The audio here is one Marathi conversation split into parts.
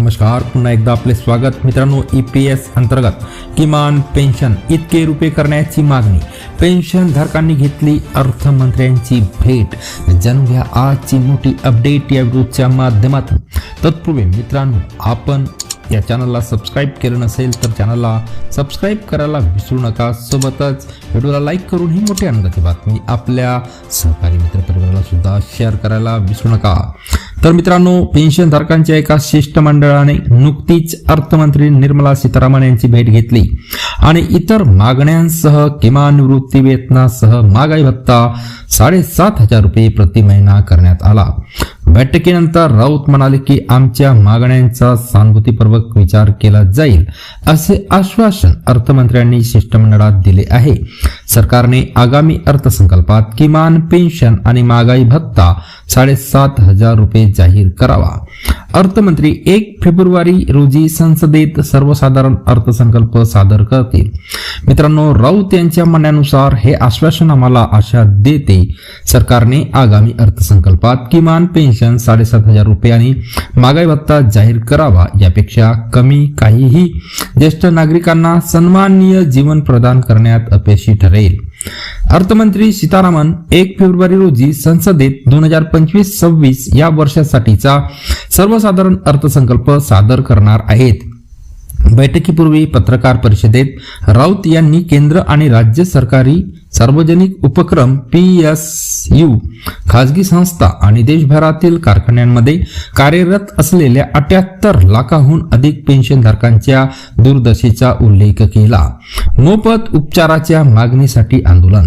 नमस्कार. पुन्हा एकदा आपले स्वागत मित्रांनो ई पी एस अंतर्गत. किमान पेन्शन इतके रुपये करण्याची मागणी. पेन्शन धारकांनी घेतली अर्थमंत्र्यांची भेट. जाणून घ्या आजची मोठी अपडेट या व्हिडिओच्या माध्यमातून. तत्पूर्वी मित्रांनो आपण या चॅनलला सबस्क्राईब केलं नसेल तर चॅनलला सबस्क्राईब करायला विसरू नका. सोबतच व्हिडिओला लाईक करून ही मोठी आनंदाची बातमी आपल्या सहकारी मित्रपरिवाराला सुद्धा शेअर करायला विसरू नका. तर मित्रांनो पेन्शनधारकांच्या एका शिष्टमंडळाने नुकतीच अर्थमंत्री निर्मला सीतारामन यांची भेट घेतली. आणि इतर मागण्यांसह किमान निवृत्ती वेतनासह महागाई भत्ता साडेसात हजार रुपये प्रति महिना करण्यात आला. बैठकीनंतर राऊत म्हणाले की आमच्या मागण्यांचा सहानुभूतीपूर्वक विचार केला जाईल असे आश्वासन अर्थमंत्र्यांनी शिष्टमंडळात दिले आहे. सरकारने आगामी अर्थसंकल्पात किमान पेन्शन आणि महागाई भत्ता साडेसात हजार रुपये जाहीर करावा. अर्थमंत्री एक फेब्रुवारी रोजी संसदेत सर्वसाधारण अर्थसंकल्प सादर करतील. मित्रांनो राऊत यांच्या म्हणण्यानुसार हे आश्वासन आम्हाला आशा देते सरकारने आगामी अर्थसंकल्पात किमान पेन्शन साडेसात हजार रुपये आणि महागाई भत्ता जाहीर करावा यापेक्षा कमी काहीही ज्येष्ठ नागरिकांना सन्माननीय जीवन प्रदान करण्यात अपयशी ठरेल. अर्थमंत्री सीतारामन एक फेब्रुवारी रोजी संसदेत दोन हजार पंचवीस सव्वीस या वर्षासाठीचा सर्वसाधारण अर्थसंकल्प सादर करणार आहेत. बैठकीपूर्वी पत्रकार परिषदेत राऊत यांनी केंद्र आणि राज्य सरकारी सार्वजनिक उपक्रम पी एस यू खाजगी संस्था आणि देशभरातील कारखान्यांमध्ये कार्यरत असलेल्या अठ्याहत्तर लाखाहून अधिक पेन्शनधारकांच्या दुर्दशेचा उल्लेख केला. मोफत उपचाराच्या मागणीसाठी आंदोलन.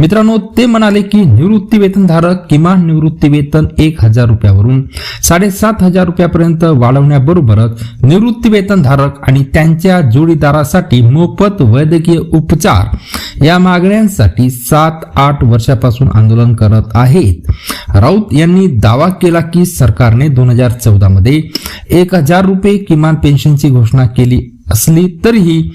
मित्रांनो ते म्हणाले की निवृत्ती वेतनधारक किमान निवृत्ती वेतन एक हजार रुपयावरून साडेसात हजार रुपयापर्यंत वाढवण्याबरोबरच निवृत्ती वेतनधारक आणि त्यांच्या जोडीदारासाठी मोफत वैद्यकीय उपचार या मागण्यांसाठी सात आठ वर्षापासून आंदोलन करत आहेत. राऊत यांनी दावा केला की सरकारने दोन हजार चौदा मध्ये एक हजार रुपये किमान पेन्शनची घोषणा केली असली तरीही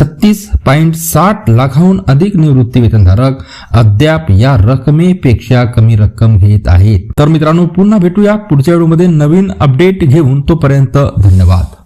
छत्तीस पॉईंट साठ लाखाहून अधिक निवृत्ती वेतनधारक अद्याप या रकमेपेक्षा कमी रक्कम घेत आहेत. तर मित्रांनो पुन्हा भेटूया पुढच्या व्हिडिओमध्ये नवीन अपडेट घेऊन तोपर्यंत धन्यवाद.